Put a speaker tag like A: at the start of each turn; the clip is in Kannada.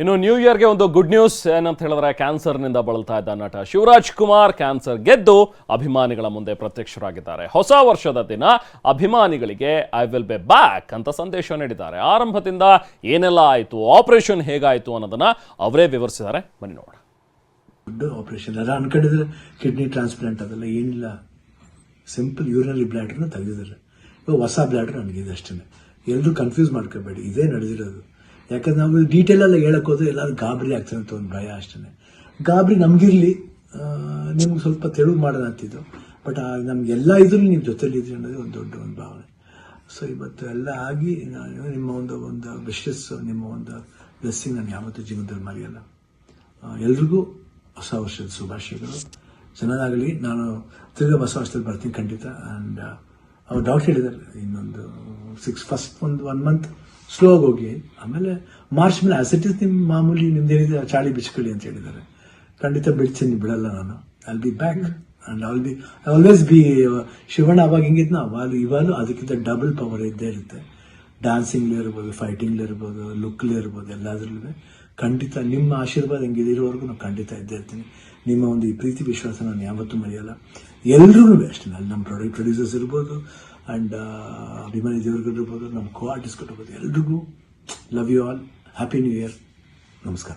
A: ಇನ್ನು ನ್ಯೂ ಇಯರ್ಗೆ ಒಂದು ಗುಡ್ ನ್ಯೂಸ್ ಏನಂತ ಹೇಳಿದ್ರೆ ಕ್ಯಾನ್ಸರ್ನಿಂದ ಬಳಲ್ತಾ ಇದ್ದ ನಟ ಶಿವರಾಜ್ ಕುಮಾರ್ ಕ್ಯಾನ್ಸರ್ ಗೆದ್ದು ಅಭಿಮಾನಿಗಳ ಮುಂದೆ ಪ್ರತ್ಯಕ್ಷರಾಗಿದ್ದಾರೆ. ಹೊಸ ವರ್ಷದ ದಿನ ಅಭಿಮಾನಿಗಳಿಗೆ ಐ ವಿಲ್ ಬೆ ಬ್ಯಾಕ್ ಅಂತ ಸಂದೇಶ ನೀಡಿದ್ದಾರೆ. ಆರಂಭದಿಂದ ಏನೆಲ್ಲ ಆಯಿತು ಆಪರೇಷನ್ ಹೇಗಾಯಿತು ಅನ್ನೋದನ್ನ ಅವರೇ ವಿವರಿಸಿದ್ದಾರೆ. ಬನ್ನಿ ನೋಡೋಣ.
B: ದೊಡ್ಡ ಆಪರೇಷನ್ ಕಿಡ್ನಿ ಟ್ರಾನ್ಸ್ಪ್ಲಾಂಟ್ ಅದೆಲ್ಲ ಏನಿಲ್ಲ. ಸಿಂಪಲ್ ಯೂರಿನರಿ ಬ್ಲ್ಯಾಡ್ರನ್ನ ತೆಗೆದಿದ್ದಾರೆ. ಹೊಸ ಬ್ಲ್ಯಾಡ್ರ್ ನನಗಿದೆ ಅಷ್ಟೇ ಎಲ್ಲರೂ ಕನ್ಫ್ಯೂಸ್ ಮಾಡ್ಕೋಬೇಡಿ. ಇದೇ ನಡೆದಿರೋದು. ಯಾಕಂದ್ರೆ ನಾವು ಡೀಟೇಲ್ ಎಲ್ಲ ಹೇಳಕ್ ಹೋದ್ರೆ ಎಲ್ಲರೂ ಗಾಬರಿ ಆಗ್ತಾರೆ ಅಂತ ಒಂದು ಭಯ ಅಷ್ಟೇ ಗಾಬರಿ ನಮಗಿರಲಿ ನಿಮ್ಗೆ ಸ್ವಲ್ಪ ತೆಳು ಮಾಡೋಣ ಅಂತಿದ್ದು. ಬಟ್ ನಮಗೆಲ್ಲ ಇದ್ರೂ ನೀವು ಜೊತೆಲಿದ್ರಿ ಅನ್ನೋದು ಒಂದು ದೊಡ್ಡ ಒಂದು ಭಾವನೆ. ಸೊ ಇವತ್ತು ಎಲ್ಲ ಆಗಿ ನಾನು ನಿಮ್ಮ ಒಂದು ಒಂದು ವಿಶಸ್ ನಿಮ್ಮ ಒಂದು ಬ್ಲೆಸ್ಸಿಂಗ್ ನಾನು ಯಾವತ್ತೂ ಜೀವನದಲ್ಲಿ ಮರೆಯಲ್ಲ. ಎಲ್ರಿಗೂ ಹೊಸ ವರ್ಷದ ಶುಭಾಶಯಗಳು. ಚೆನ್ನಾಗಲಿ ನಾನು ತಿರ್ಗಾ ಹೊಸ ವರ್ಷದಲ್ಲಿ ಬರ್ತೀನಿ ಖಂಡಿತ. ಆ್ಯಂಡ್ ಅವ್ರು ಡಾಕ್ಟರ್ ಹೇಳಿದ್ದಾರೆ ಇನ್ನೊಂದು ಸಿಕ್ಸ್ ಫಸ್ಟ್ ಒಂದು ಒನ್ ಮಂತ್ ಸ್ಲೋ ಹೋಗಿ ಆಮೇಲೆ ಮಾರ್ಚ್ ಮೇಲೆ ಅಸೆಟಿಸ್ ನಿಮ್ಮ ಮಾಮೂಲಿ ನಿಮ್ದೇನಿದೆ ಚಾಳಿ ಬಿಚ್ಕೊಳ್ಳಿ ಅಂತ ಹೇಳಿದ್ದಾರೆ. ಖಂಡಿತ ಬಿಡ್ತೀನಿ, ಬಿಡಲ್ಲ ನಾನು. I'll be back and all be always be Shivanna ಅವಾಗ ಹೆಂಗಿದ್ನ ಅವಾಗ, ಇವಾಗಲೂ ಅದಕ್ಕಿಂತ ಡಬಲ್ ಪವರ್ ಇದ್ದೇ ಇರುತ್ತೆ. ಡ್ಯಾನ್ಸಿಂಗ್ಲೇ ಇರ್ಬೋದು ಫೈಟಿಂಗ್ಲೇ ಇರ್ಬೋದು ಲುಕ್ಲೇ ಇರ್ಬೋದು ಎಲ್ಲಾದ್ರೂ ಖಂಡಿತ ನಿಮ್ಮ ಆಶೀರ್ವಾದ ಹಿಂಗೆ ಇರೋವರೆಗೂ ನಾನು ಖಂಡಿತ ಇದ್ದೇ ಇರ್ತೀನಿ. ನಿಮ್ಮ ಒಂದು ಈ ಪ್ರೀತಿ ವಿಶ್ವಾಸ ನಾನು ಯಾವತ್ತೂ ಮರೆಯಲ್ಲ. ಎಲ್ರಿಗೂ ಅಷ್ಟೇ ಅಲ್ಲಿ ನಮ್ಮ ಪ್ರಾಡಕ್ಟ್ ಪ್ರೊಡ್ಯೂಸರ್ಸ್ ಇರ್ಬೋದು ಆ್ಯಂಡ್ ಅಭಿಮಾನಿ ದೇವ್ರುಗಳು ಇರ್ಬೋದು ನಮ್ಮ ಕೋ ಆರ್ಟಿಸ್ಟ್ಗಳು ಇರ್ಬೋದು ಎಲ್ರಿಗೂ love you all happy new year ನಮಸ್ಕಾರ